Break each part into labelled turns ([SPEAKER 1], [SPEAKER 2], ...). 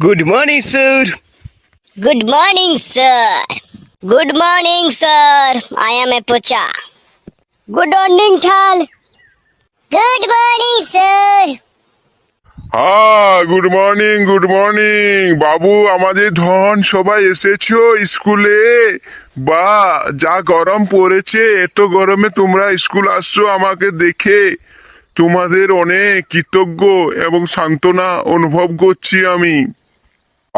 [SPEAKER 1] Good morning, sir.
[SPEAKER 2] Good morning, sir. Good morning, sir. I am a pocha. Good morning, Tal. Good morning, sir.
[SPEAKER 3] হ্যাঁ good morning good morning বাবু আমাদের ধন সবাই এসেছ স্কুলে বা যা গরম পড়েছে এত গরমে তোমরা স্কুল আসছো আমাকে দেখে তোমাদের অনেক কৃতজ্ঞ এবং সান্ত্বনা অনুভব করছি আমি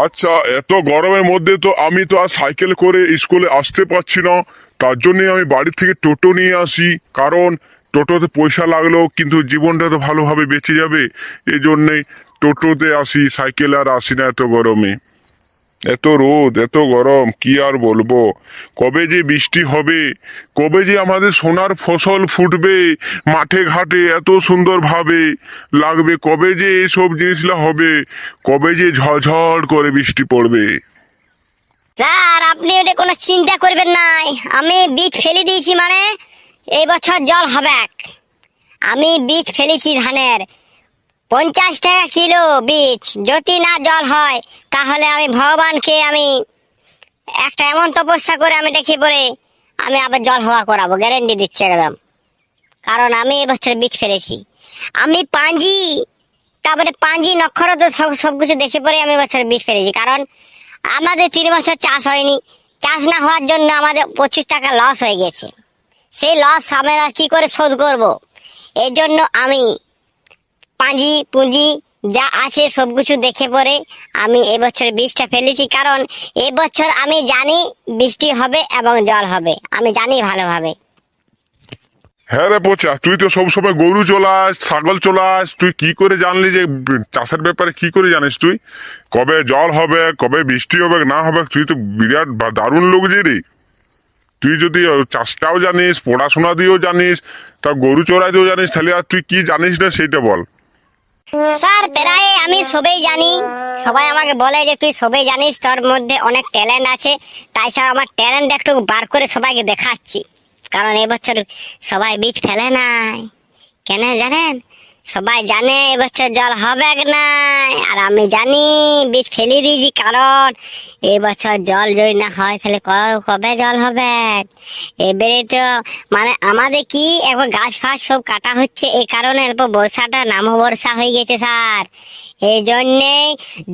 [SPEAKER 3] আচ্ছা এত গরমের মধ্যে তো আমি তো আর সাইকেল করে স্কুলে আসতে পারছি না। তার জন্যে আমি বাড়ি থেকে টোটো নিয়ে আসি। কারণ টোটোতে পয়সা লাগলেও কিন্তু জীবনটা তো ভালোভাবে বেঁচে যাবে। এই জন্যেই টোটোতে আসি, সাইকেল আর আসি না এত গরমে। এত রোদ, এত গরম, কি আর বলব? কবে যে বৃষ্টি হবে, কবে যে আমাদের সোনার ফসল ফুটবে, মাঠে ঘাটে এত সুন্দরভাবে লাগবে, কবে যে এসব জিনিসগুলো হবে, কবে যে ঝড় করে বৃষ্টি পড়বে।
[SPEAKER 2] স্যার, আপনি ওটা কোনো চিন্তা করবেন নাই আমি বীজ ফেলে দিয়েছি মানে এই বছর জল হবে আমি বীজ ফেলেছি ধানের। পঞ্চাশ টাকা কিলো বীজ। যদি না জল হয়, তাহলে আমি ভগবানকে আমি একটা এমন তপস্যা করে আমি দেখি পরে আমি আবার জল হওয়া করাবো গ্যারেন্টি দিচ্ছে একদম। কারণ আমি এবছর বীজ ফেলেছি। আমি পাঞ্জি, তারপরে পাঞ্জি নক্ষর তো সব সব কিছু দেখে পরে আমি এবছর বীজ ফেলেছি। কারণ আমাদের তিন বছর চাষ হয়নি। চাষ না হওয়ার জন্য আমাদের পঁচিশ টাকা লস হয়ে গেছে। সেই লস আমরা কি করে শোধ করব? এই জন্য আমি পাঁজি, পুঁজি, যা আছে সব কিছু দেখে পরে আমি এবছর বীজটা ফেলেছি। কারণ এবছর আমি জানি বৃষ্টি হবে এবং জল হবে। আমি জানি ভালোভাবে।
[SPEAKER 3] হ্যাঁ রে পচা, তুই তো সবসময় গরু চলাস, ছাগল চলাস, তুই কি করে জানলি যে চাষের ব্যাপারে কি করে জানিস তুই? কবে জল হবে, কবে বৃষ্টি হবে, না হবে, তুই তো বিরাট দারুণ লোক যে রে। তুই যদি চাষটাও জানিস, পড়াশোনা দিয়েও জানিস, তা গরু চড়াইতেও জানিস, তাহলে আর তুই কি জানিস না সেইটা বল।
[SPEAKER 2] স্যার, প্রায় আমি সবেই জানি। সবাই আমাকে বলে যে, তুই সবেই জানিস, তোর মধ্যে অনেক ট্যালেন্ট আছে। তাই স্যার, আমার ট্যালেন্ট একটু বার করে সবাইকে দেখাচ্ছি। কারণ এবছর সবাই বীজ ফেলে নাই। কেন জানেন? সবাই জানে এবছর জল হবে না আর আমি জানি, বীজ ফেলে দিয়েছি, কারণ এবছর জল যদি না হয়, তাহলে কবে জল হবে? এবারে তো মানে আমাদের কি একবার গাছ ফাছ সব কাটা হচ্ছে এই কারণে অল্প বর্ষাটা নাম বর্ষা হয়ে গেছে স্যার। এই জন্যেই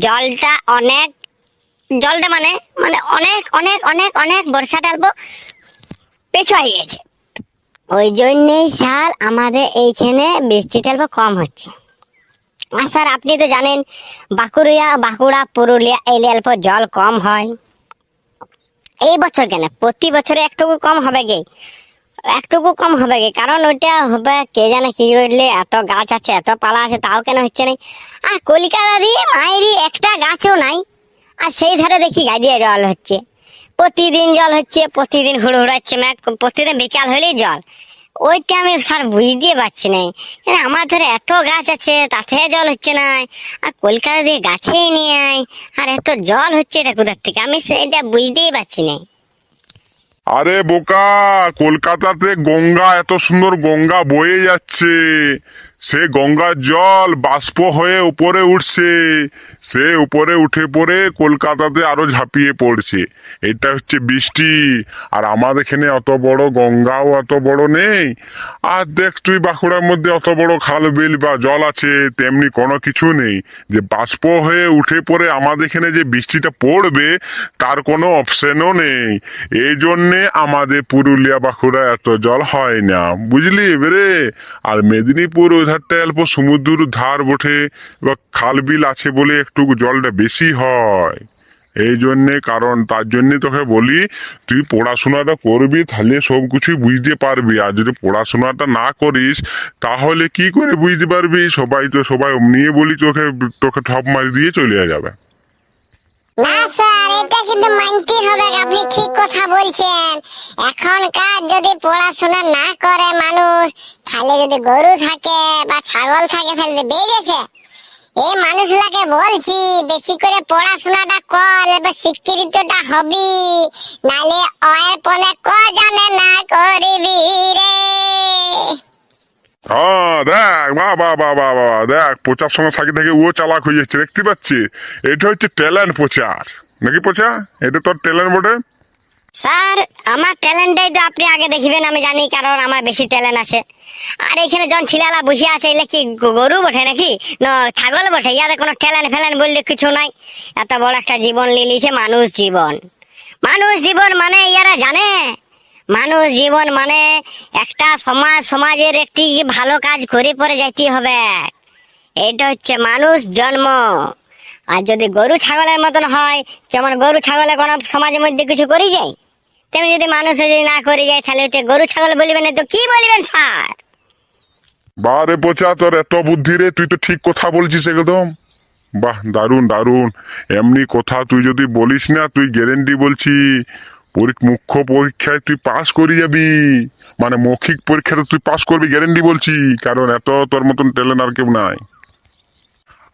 [SPEAKER 2] জলটা অনেক, জলটা মানে মানে অনেক অনেক অনেক অনেক বর্ষাটা অল্প পেছু হয়ে গেছে। ওই জন্যেই স্যার, আমাদের এইখানে বৃষ্টিটা অল্প কম হচ্ছে। আর স্যার, আপনি তো জানেন, বাঁকুড়িয়া, বাঁকুড়া, পুরুলিয়া এই অল্প জল কম হয়। এই বছর কেন? প্রতি বছরে একটুকু কম হবে গে একটুকু কম হবে গে কারণ ওইটা হবে, কে জানে কি করলে, এত গাছ আছে, এত পালা আছে, তাও কেন হচ্ছে না আর কলকাতা দিয়ে মায়েরই একটা গাছও নাই। আর সেই ধারে দেখি গাই দিয়ে জল হচ্ছে। প্রতিদিন জল হচ্ছে, প্রতিদিন হুড় হুড়াচ্ছে প্রতিদিন বিকাল হলেই জল। ওইটা আমি স্যার বুঝতে পারছি না কেন আমার ধরে এত গাছ আছে, তাতে জল হচ্ছে না। আর কলকাতা দিয়ে গাছেই নিয়ে আয়। আর এত জল হচ্ছে এটা কোথার থেকে? আমি সেটা বুঝতেই পারছি না
[SPEAKER 3] আরে বোকা, কলকাতাতে গঙ্গা, এত সুন্দর গঙ্গা বয়ে যাচ্ছে। সে গঙ্গার জল বাষ্প হয়ে উপরে উঠছে। সে উপরে উঠে পড়ে কলকাতাতে আরও ঝাঁপিয়ে পড়ছে। এটা হচ্ছে বৃষ্টি। আর আমাদের এখানে অত বড় গঙ্গাও অত বড় নেই। আর দেখ তুই বাঁকুড়ার মধ্যে অত বড় খাল, বিল বা জল আছে, তেমনি কোনো কিছু নেই। যে বাষ্প হয়ে উঠে পড়ে আমাদের এখানে যে বৃষ্টিটা পড়বে, তার কোনো অপশনও নেই। এই জন্যে আমাদের পুরুলিয়া, বাঁকুড়া এত জল হয় না। বুঝলি এবারে? আর মেদিনীপুর ওই ধারটা অল্প সমুদ্র ধার বটে বা খাল, বিল আছে বলে একটু জলটা বেশি হয়। এই জন্যে, কারণ তার জন্য তোকে বলি, তুই পড়াশোনাটা করবি, তাহলে সব কিছুই বুঝতে পারবি। আর যদি পড়াশোনাটা না করিস, তাহলে কি করে বুঝতে পারবি? সবাই তো সবাই নিয়ে বলি তোকে তোকে ঠপ মারি দিয়ে চলে যাবে।
[SPEAKER 4] না স্যার, এটা কিন্তু মানতে হবে, আপনি ঠিক কথা বলছেন। এখনকার যদি পড়াশোনা না করে মানুষ, তাহলে যদি গরু থাকে বা ছাগল থাকে, তাহলে বেরিয়েছে। এই মানুষগুলাকে বলছি, বেশি করে পড়াশোনাটা কর, এবার শিক্ষিতটা হবি। নালে অয়ের পনে ক জানে না করবি রে।
[SPEAKER 3] হ্যাঁ দেখ, বা বা বা বা বাহ দেখ পোচার সঙ্গে সাকি থেকে ও চালাক হয়ে যাচ্ছে, দেখতে পাচ্ছি? এটা হচ্ছে ট্যালেন্ট পোচার নাকি পোচা এটা তোর ট্যালেন্ট বটে?
[SPEAKER 2] স্যার, আমার ট্যালেন্টটাই তো আপনি আগে দেখিবেন, আমি জানি কারণ আমার বেশি ট্যালেন্ট আছে। আর এখানে জন ছিলালা বসে আছে, এলে কি গরু বটে নাকি? না, ছাগল বটে ইয়াদের কোনো ট্যালেন্ট ফ্যালেন্ট বললে কিছু নাই। এত বড় একটা জীবন লিলিছে, মানুষ জীবন। মানুষ জীবন মানে ইয়ারা জানে। মানুষ জীবন মানে একটা সমাজ সমাজের একটি ভালো কাজ করে পরে যাইতে হবে। এটা হচ্ছে মানুষ জন্ম। আর যদি গরু ছাগলের মতন হয়, যেমন গরু ছাগলে কোনো সমাজের মধ্যে কিছু করি যায় তেমনি যদি মানুষ যদি না করে যায়, তাহলে ওটা গরু, ছাগল বলবেন না তো কি বলবেন স্যার?
[SPEAKER 3] বারে পোচা তোর এত বুদ্ধি রে, তুই তো ঠিক কথা বলছিস একদম। বাহ দারুণ দারুণ এমনি কথা তুই যদি বলিস না, তুই গ্যারেন্টি বলছি মুখ্য পরীক্ষায় তুই পাস করে যাবি। মানে মৌখিক পরীক্ষাতে তুই পাস করবি গ্যারেন্টি বলছি। কারণ এত তোর মতন ট্যালেন্ট আর কেউ নাই।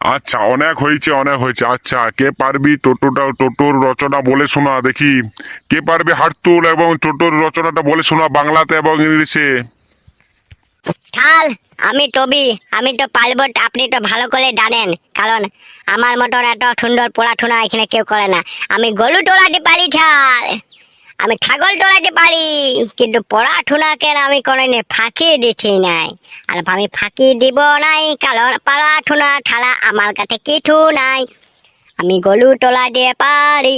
[SPEAKER 3] আচ্ছা অনেক হয়েছে অনেক হয়েছে। আচ্ছা কে পারবি টোটোটা টোটোর রচনা বলে শোনা, দেখি। কে পারবি হাটতুল এবং টোটোর রচনাটা বলে শোনা, বাংলাতে এবং ইংলিশে?
[SPEAKER 2] ঠাল, আমি টবি, আমি তো পারব, আপনি তো ভালো করে জানেন। কারণ আমার মতন এত সুন্দর পড়াশোনা এখানে কেউ করে না। আমি গরু টোলাতে পারি, ঠাল। আমি ছাগল টোলাতে পারি, কিন্তু পড়াশোনাকে আমি কোনোদিন ফাঁকি দিচ্ছি নাই? আর আমি ফাঁকি দিব নাই, কারণ পড়াশোনা ছাড়া আমার কাছে কিছু নাই। আমি গরু তোলাতে পারি,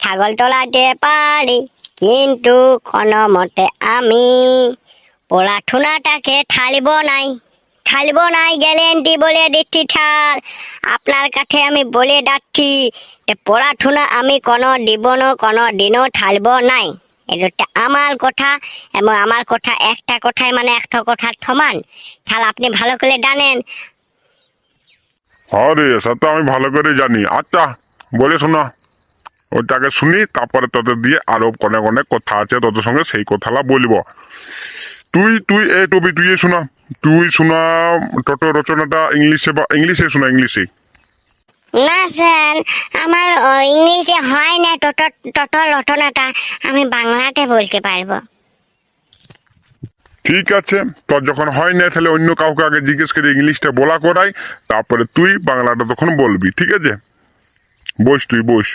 [SPEAKER 2] ছাগল তোলাতে পারি, কিন্তু কোনো মতে আমি পড়াশোনাটাকে ঠালিব নাই। ঠালিব নাই গ্যারেন্টি বলে দিচ্ছি ঠার আপনার কাছে আমি বলে যাচ্ছি পড়াশোনা আমি কোনো দিবনও কোনো দিনও ঠালবো নাই। এটা আমার কথা এবং আমার কথা একটা কথায় মানে একটা কথার সমান। তাহলে আপনি ভালো করে জানেন।
[SPEAKER 3] আরে সে তো আমি ভালো করে জানি। আচ্ছা বলে শোনা। ওইটাকে শুনি, তারপরে তোদের দিয়ে আরও অনেক অনেক কথা আছে, তোদের সঙ্গে সেই কথাটা বলব। তুই তুই এ টবি তুই শোনা। তুই শোনা টোটো রচনাটা ইংলিশে বা ইংলিশে শোনা ইংলিশে।
[SPEAKER 2] না স্যার আমার ইংরেজিতে হয় না টোটো টোটো রটনাটা আমি বাংলাতে বলতে পারব।
[SPEAKER 3] ঠিক আছে তোর যখন হয় না তাহলে অন্য কাউকে আগে জিজ্ঞেস করে ইংলিশটা বলা করাই তারপরে তুই বাংলাটা তখন বলবি ঠিক আছে? বস তুই বস।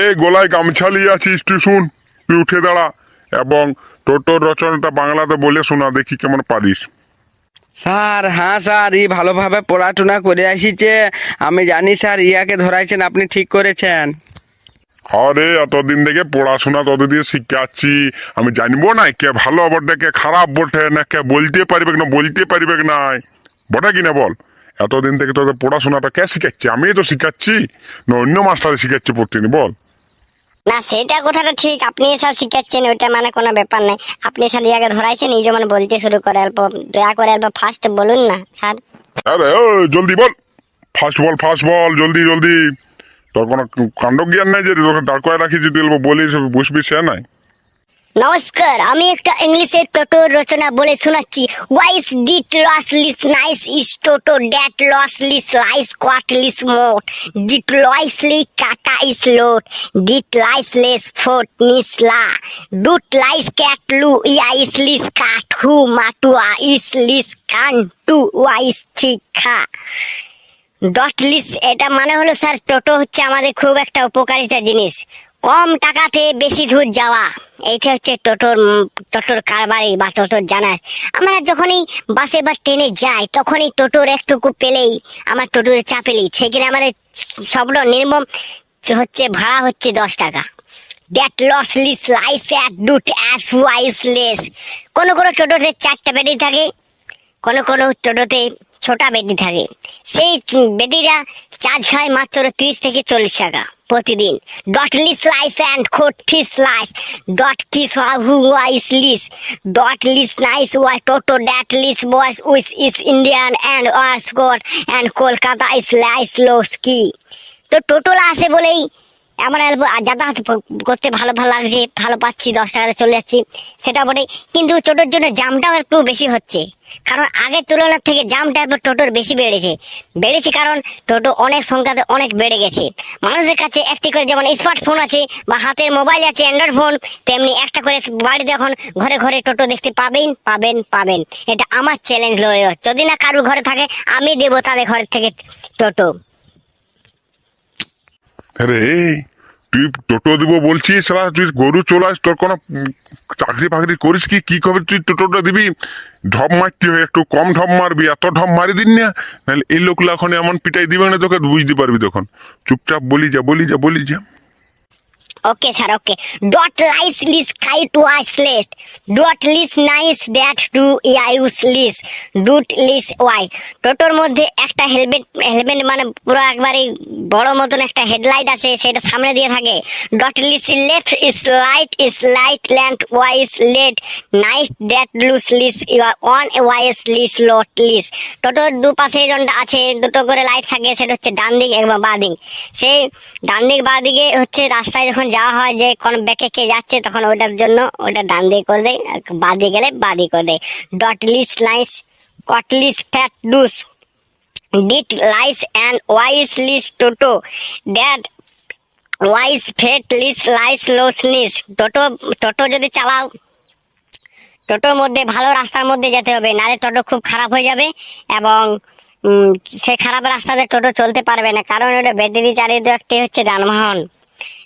[SPEAKER 3] এই গলায় গামছা নিয়ে আছিস তুই শুন তুই উঠে দাঁড়া। এবং টোটোর রচনাটা বাংলাতে বলে শোনা দেখি কেমন পারিস।
[SPEAKER 1] স্যার হ্যাঁ স্যার ই ভালোভাবে পড়াশোনা করে আসিছে। আমি জানি স্যার ইয়াকে ধরাইছেন আপনি ঠিক করেছেন।
[SPEAKER 3] আরে এতদিন থেকে পড়াশোনা ততদিন শিখাচ্ছি। আমি জানব না কে ভালো বটে কে খারাপ বটে না কে বলতে পারবে না বলতে পারবে না বটে কিনা বল? এতদিন থেকে তোদের পড়াশোনাটা কে শিখাচ্ছি? আমি তো শিখাচ্ছি না অন্য মাস্টারে শিখাচ্ছি প্রতিদিন বল।
[SPEAKER 2] না, সেটা কথাটা ঠিক। আপনি স্যার শিখাচ্ছেন, ওইটা মানে কোনো ব্যাপার নেই। আপনি স্যার ইয়াকে ধরাইছেন, এই যেমন বলতে শুরু করে, অল্প দয়া করে অল্প ফার্স্ট বলুন না, স্যার।
[SPEAKER 3] আরে ও জলদি বল। ফার্স্ট বল ফার্স্ট বল, জলদি জলদি। তোর কোনো কাণ্ড জ্ঞান নাই যে তোকে দাঁড় করে রাখি যদি বলিস, বসবি, সে নাই।
[SPEAKER 2] নমস্কার, আমি একটা ইংলিশের টোটো রচনা বলে শোনাচ্ছি। ওয়াইস ডিট লস লিস নাইস ইস টোটো ড্যাট লস লিস লাইস কোয়াট লিস মোট ডিট লয়সলি কাটা ইস লোট ডিট লাইস লেস ফোট নিস লা ডুট লাইস ক্যাট লু ইয়াইস লিস কাট হু মাটুয়া ইস লিস কান টু ওয়াইস ঠিক খা ডট লিস এটা মানে হলো স্যার টোটো হচ্ছে আমাদের খুব একটা উপকারিতা জিনিস কম টাকাতে বেশি দূর যাওয়া। এইটা হচ্ছে টোটোর টোটোর কারবারি বা টোটোর জানা আমরা যখনই বাসে বা ট্রেনে যাই, তখনই টোটোর একটুকু পেলেই আমার টোটোর চাপেলি সেখানে আমাদের শব্দ নির্মম হচ্ছে ভাড়া হচ্ছে দশ টাকা। দ্যাট লস লিস লাইস অ্যাট ডুট অ্যাস ওয়াইস লেস কোনো কোনো টোটোতে চারটা বেডি থাকে, কোনো কোনো টোটোতে ছোটা বেটি থাকে। সেই বেটিরা চার্জ খায় মাত্র তিরিশ থেকে চল্লিশ টাকা প্রতিদিন। ডট লিস লাইস অ্যান্ড খোট ফিস লাইস ডট কিস হু ওয়াইস লিস ডট লিস নাইস ওয়াই টোটো ড্যাট লিস বয়স উইস ইস ইন্ডিয়ান অ্যান্ড ওয়ার্স কোট অ্যান্ড কলকাতা ইস লাইস লো স্কি তো টোটোলা আসে বলেই আমার যাতায়াত করতে ভালো ভালো লাগছে, ভালো পাচ্ছি, দশ টাকাতে চলে যাচ্ছি, সেটা বটে কিন্তু টোটোর জন্য জামটাও একটু বেশি হচ্ছে। কারণ আগের তুলনার থেকে জামটা এবার টোটোর বেশি বেড়েছে। বেড়েছে কারণ টোটো অনেক সংখ্যাতে অনেক বেড়ে গেছে। মানুষের কাছে একটি করে যেমন স্মার্টফোন আছে বা হাতের মোবাইল আছে অ্যান্ড্রয়েড ফোন তেমনি একটা করে বাড়িতে এখন ঘরে ঘরে টোটো দেখতে পাবেন পাবেন পাবেন। এটা আমার চ্যালেঞ্জ লড়ে যদি না কারোর ঘরে থাকে, আমি দেবো তাদের ঘরের থেকে টোটো।
[SPEAKER 3] আরে তুই টোটো দিব বলছিস তুই গরু চলাস তোর কোনো চাকরি ফাকরি করিস কি? কী খবর তুই টোটোটা দিবি? ঢপ মারতে হয়, একটু কম ঢপ মারবি, এত ঢপ মারি দিন না। নাহলে এই লোকগুলো এখন এমন পিটাই দিবে না তোকে, বুঝতে পারবি তখন। চুপচাপ বলি যা বলি যা বলি যা।
[SPEAKER 2] Okay, sir, okay. Dot lice list sky to ice list. Dot list nice that to use list. Dot list why. টোটোর মধ্যে একটা হেলমেট হেলমেট মানে পুরো একবারে বড় মতন একটা হেডলাইট আছে সেটা সামনে দিয়ে থাকে dot lease left is light is light land wise late night that লুস লিস অন ওয়াইস লিস লট লিস টোটোর দুপাশে যখন আছে দুটো করে লাইট থাকে সেটা হচ্ছে ডান দিক এবং দিক সেই ডান দিক বাঁ দিকে হচ্ছে রাস্তায় যখন যাওয়া হয় যে কোন ব্যাকে কে যাচ্ছে, তখন ওটার জন্য ওটা ডান দিয়ে করে দেয় বাঁ গেলে বাঁ করে দেয়। ডট লিস লাইস কট লিস ফ্যাট ডুস ডিট লাইস অ্যান্ড ওয়াইস লিস টোটো দ্যাট ওয়াইস ফেট লিস লাইস লোস লিস টোটো টোটো যদি চালাও টোটোর মধ্যে ভালো রাস্তার মধ্যে যেতে হবে, নাহলে টোটো খুব খারাপ হয়ে যাবে এবং সে খারাপ রাস্তাতে টোটো চলতে পারবে না, কারণ ওটা ব্যাটারি চালিত একটি হচ্ছে যানবাহন।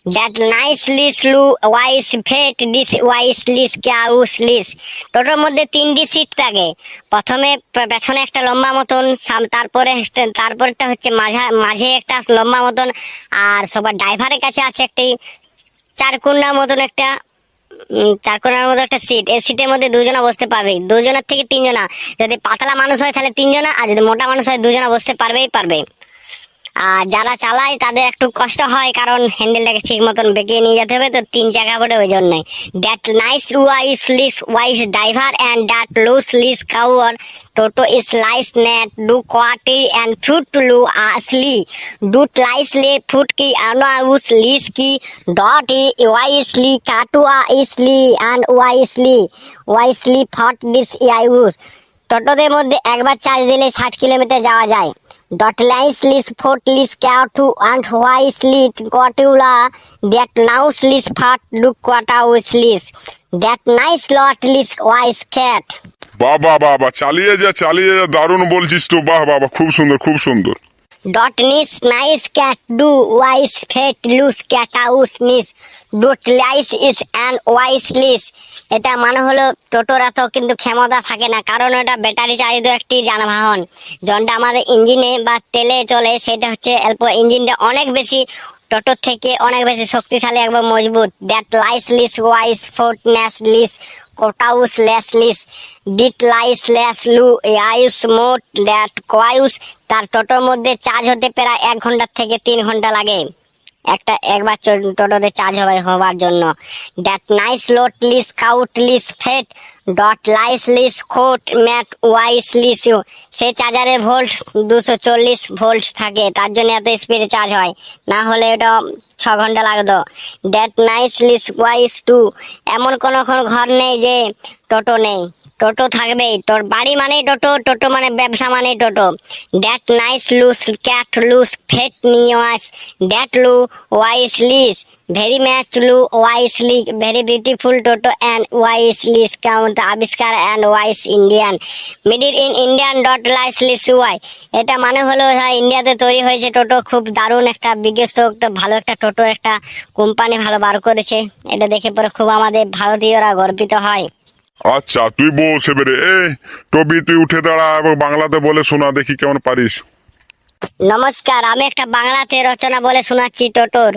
[SPEAKER 2] দ্যাট নাইসলি স্লু ওয়াইস ফেট ডিস ওয়াইসলিস ক্যাউসলিস টোটোর মধ্যে তিনটি সিট থাকে। প্রথমে পেছনে একটা লম্বা মতন তারপরে তারপরেরটা হচ্ছে মাঝা মাঝে একটা লম্বা মতন আর সবার ড্রাইভারের কাছে আছে একটি চার কোনার মতন একটা উম, চার কোনার মতো একটা সিট এই সিটের মধ্যে দুজনা বসতে পারবে। দুজনের থেকে তিনজনা। যদি পাতলা মানুষ হয় তাহলে তিনজনা আর যদি মোটা মানুষ হয় দুজনা বসতে পারবেই পারবে। আর যারা চালায় তাদের একটু কষ্ট হয়, কারণ হ্যান্ডেলটাকে ঠিক মতন বেঁকিয়ে নিয়ে যেতে হবে। তো তিন চাকা পড়ে ওই জন্যই। দ্যাট নাইস ওয়াইস লিস ওয়াইস ড্রাইভার অ্যান্ড দ্যাট লুস লিস কাউয়ার টোটো ইস লাইস নেট ডু কোয়াটি অ্যান্ড ফুট লু আসলি ডুট লাইস লে ফুট কি আনাউস লিস কি ডট ই ওয়াইসলি কাটুয়া ইসলি অ্যান্ড ওয়াইসলি ওয়াইসলি ফট দিস ইয়াইউস টোটোদের মধ্যে একবার চার্জ দিলে ষাট কিলোমিটার যাওয়া যায় ডট লাইস লিস ফোর্ট লিস ক্যাটু অ্যান্ড হোয়াইস লিট কটুলা দ্যাট নাউস লিস ফাট ডু উইস লিস দ্যাট নাইস লট লিস ওয়াইস ক্যাট
[SPEAKER 3] বাহ বাহ চালিয়ে যা চালিয়ে যা, দারুণ বলছিস তো। বাহ বাবা খুব সুন্দর খুব সুন্দর।
[SPEAKER 2] ডট নিস নাইস ক্যাট ডু ওয়াইস ফেট লুস ক্যাটাউস নিস ডুট লাইস ইস অ্যান্ড ওয়াইস লিস এটা মানে হলো টোটোর এত কিন্তু ক্ষমতা থাকে না। কারণ এটা ব্যাটারি চালিত একটি যানবাহন। যনটা আমাদের ইঞ্জিনে বা তেলে চলে, সেটা হচ্ছে অল্প ইঞ্জিনটা অনেক বেশি টোটোর থেকে অনেক বেশি শক্তিশালী, একবার মজবুত। দ্যাট লাইস লিস ওয়াইস ফোর্ট ন্যাস লিস কোটাউস লেস লিস ডিট লাইস ল্যাস লু আয়ুস মোট দ্যাট কোয়ায়ুস তার টোটোর মধ্যে চার্জ হতে প্রায় এক ঘণ্টার থেকে তিন ঘণ্টা লাগে। একটা, একবার টোটোতে চার্জ হবে হবার জন্য। দ্যাট নাইস লোট লিস কাউট লিস ফেট ডট লাইস লিস কোট ম্যাট ওয়াইস লিস ইউ সেই চার্জারের ভোল্ট দুশো চল্লিশ ভোল্ট থাকে। তার জন্য এত স্পিডে চার্জ হয়। না হলে ওটা ছ ঘণ্টা লাগতো। দ্যাট নাইস লিস ওয়াইস টু এমন কোনো ঘর নেই যে টোটো নেই। টোটো থাকবেই। তোর বাড়ি মানেই টোটো টোটো মানে ব্যবসা মানেই টোটো। দ্যাট নাইস লুস ক্যাট লুস ফেট নিওয়াস দ্যাট লু ওয়াইস লিস ভেরি ম্যাচ লু ওয়াইসলি ভেরি বিউটিফুল টোটো অ্যান্ড ওয়াইসলি কাউন্ট আবিষ্কার অ্যান্ড ওয়াইস Indian middle in Indian dot লাইস লাইসলি সুয়াই এটা মানে হলো হ্যাঁ, ইন্ডিয়াতে তৈরি হয়েছে টোটো খুব দারুণ একটা বিগেস্ট ভালো একটা টোটো একটা কোম্পানি ভালো বার করেছে। এটা দেখে পরে খুব আমাদের ভারতীয়রা গর্বিত হয়।
[SPEAKER 3] আচ্ছা তুই বস এবারে। এ টবি তুই উঠে দাঁড়া এবং বাংলাতে বলে শোনা দেখি কেমন পারিস।
[SPEAKER 2] নমস্কার আমি একটা বাংলাতে রচনা বলে শোনাচ্ছি টোটোর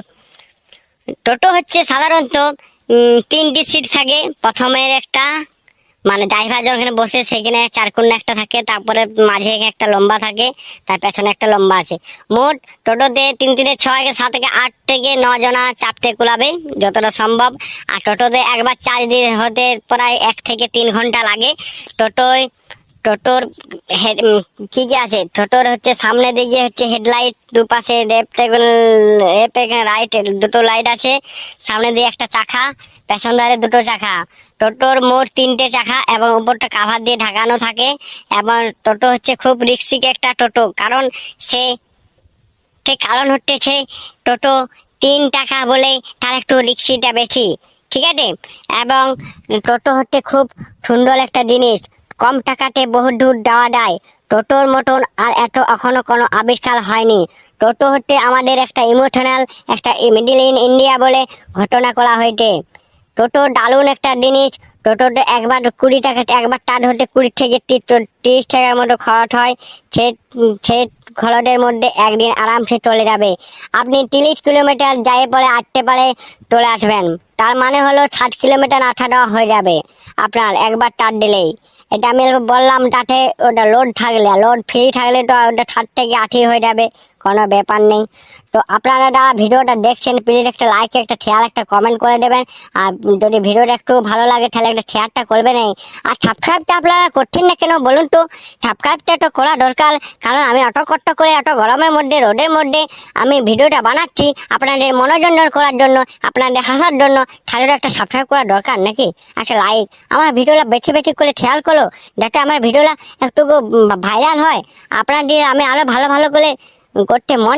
[SPEAKER 2] টোটো হচ্ছে সাধারণত তিনটি সিট থাকে। প্রথমের একটা মানে ড্রাইভার যখন বসে, সেখানে চারকোনা একটা থাকে, তারপরে মাঝে একটা লম্বা থাকে, তার পেছনে একটা লম্বা আছে। মোট টোটোতে তিন, তিনে ছয়, সাত থেকে আট থেকে জনা চাপতে কুলাবে, যতটা সম্ভব। আর টোটোতে একবার চার্জ দিয়ে হতে প্রায় এক থেকে তিন ঘণ্টা লাগে। টোটোয় টোটোর হেড কি আছে? টোটোর হচ্ছে সামনে দিকে হচ্ছে হেডলাইট, দুপাশে রাইট, দুটো লাইট আছে। সামনে দিয়ে একটা চাকা পেছন ধারে দুটো চাকা। টোটোর মোট তিনটে চাকা এবং উপরটা কাভার দিয়ে ঢাকানো থাকে এবং টোটো হচ্ছে খুব রিক্সিক একটা টোটো। কারণ সে ঠিক কারণ হচ্ছে সে টোটো তিন টাকা বলে তার একটু রিক্সিটা বেশি। ঠিক আছে? এবং টোটো হচ্ছে খুব সুন্দর একটা জিনিস। কম টাকাতে বহু দূর যাওয়া যায়। টোটোর মতন আর এত এখনও কোনো আবিষ্কার হয়নি। টোটো হচ্ছে আমাদের একটা ইমোশনাল একটা মিডিল ইন ইন্ডিয়া বলে ঘটনা করা হয়েছে। টোটো দারুণ একটা জিনিস, টোটোতে একবার কুড়ি টাকা, একবার টান হতে কুড়ি থেকে তিরিশ টাকার মতো খরচ হয়। সে সে খরচের মধ্যে একদিন আরামসে চলে যাবে। আপনি তিরিশ কিলোমিটার যাই পরে আসতে পারে, চলে আসবেন। তার মানে হলো ষাট কিলোমিটার আঠা দেওয়া হয়ে যাবে। আপনার একবার টান দিলেই। এটা আমি বললাম তাতে ওটা লোড থাকলে লোড ফ্রি থাকলে তো ওটা ষাট থেকে আঠি হয়ে যাবে। কোনো ব্যাপার নেই। তো আপনারা যারা ভিডিওটা দেখছেন প্লিজ একটা লাইক একটা শেয়ার একটা কমেন্ট করে দেবেন। আর যদি ভিডিওটা একটু ভালো লাগে, তাহলে একটা শেয়ারটা করবেন। আর সাবস্ক্রাইবটা আপনারা করছেন না কেন বলুন তো? সাবস্ক্রাইবটা তো করা দরকার, কারণ আমি অত কষ্ট করে, এত গরমের মধ্যে, রোদের মধ্যে আমি ভিডিওটা বানাচ্ছি আপনাদের মনোরঞ্জন করার জন্য, আপনাদের হাসার জন্য, তাহলে একটা সাবস্ক্রাইব করা দরকার নাকি? একটা লাইক আমার ভিডিওটা বেছে বেছে করে খেয়াল করো, যাতে আমার ভিডিওটা একটু ভাইরাল হয়। আপনাদের আমি আরও ভালো ভালো করে করতে মন